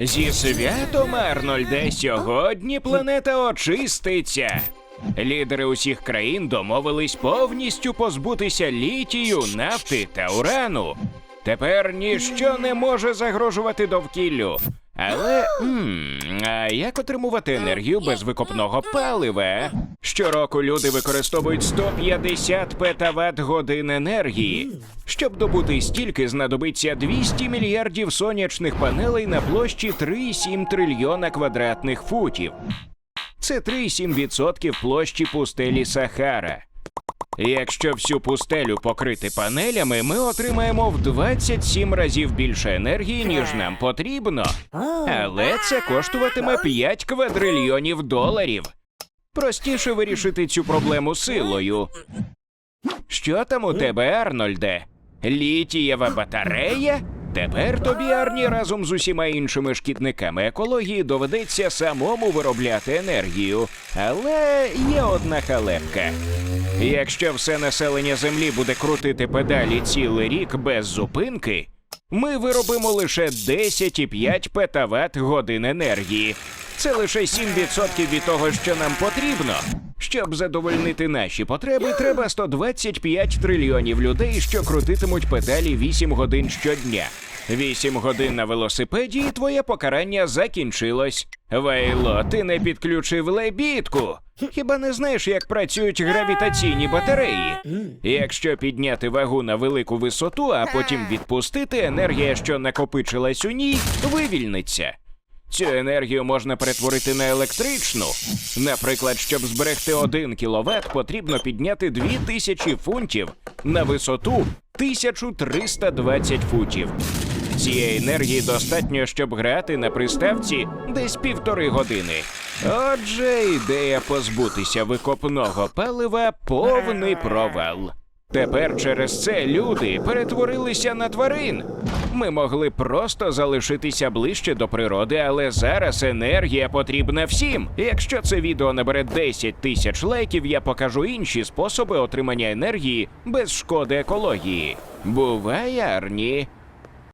Зі святом Арнольде сьогодні планета очиститься. Лідери усіх країн домовились повністю позбутися літію, нафти та урану. Тепер ніщо не може загрожувати довкіллю. Але м, а як отримувати енергію без викопного палива? Щороку люди використовують 150 петават годин енергії. Щоб добути стільки, знадобиться 200 мільярдів сонячних панелей на площі 3,7 трильйона квадратних футів. Це 3,7% площі пустелі Сахара. Якщо всю пустелю покрити панелями, ми отримаємо в 27 разів більше енергії, ніж нам потрібно. Але це коштуватиме 5 квадрильйонів доларів. Простіше вирішити цю проблему силою. Що там у тебе, Арнольде? Літієва батарея? Тепер тобі, Арні, разом з усіма іншими шкідниками екології доведеться самому виробляти енергію. Але є одна халепка. Якщо все населення Землі буде крутити педалі цілий рік без зупинки, ми виробимо лише 10,5 петават годин енергії. Це лише 7% від того, що нам потрібно. Щоб задовольнити наші потреби, треба 125 трильйонів людей, що крутитимуть педалі 8 годин щодня. 8 годин на велосипеді, і твоє покарання закінчилось. Вейло, ти не підключив лебідку. Хіба не знаєш, як працюють гравітаційні батареї? Якщо підняти вагу на велику висоту, а потім відпустити, енергія, що накопичилась у ній, вивільниться. Цю енергію можна перетворити на електричну. Наприклад, щоб зберегти 1 кВт, потрібно підняти 2000 фунтів на висоту 1320 футів. Цієї енергії достатньо, щоб грати на приставці десь півтори години. Отже, ідея позбутися викопного палива повний провал. Тепер через це люди перетворилися на тварин. Ми могли просто залишитися ближче до природи, але зараз енергія потрібна всім. Якщо це відео набере 10 тисяч лайків, я покажу інші способи отримання енергії без шкоди екології. Бувай, Арні!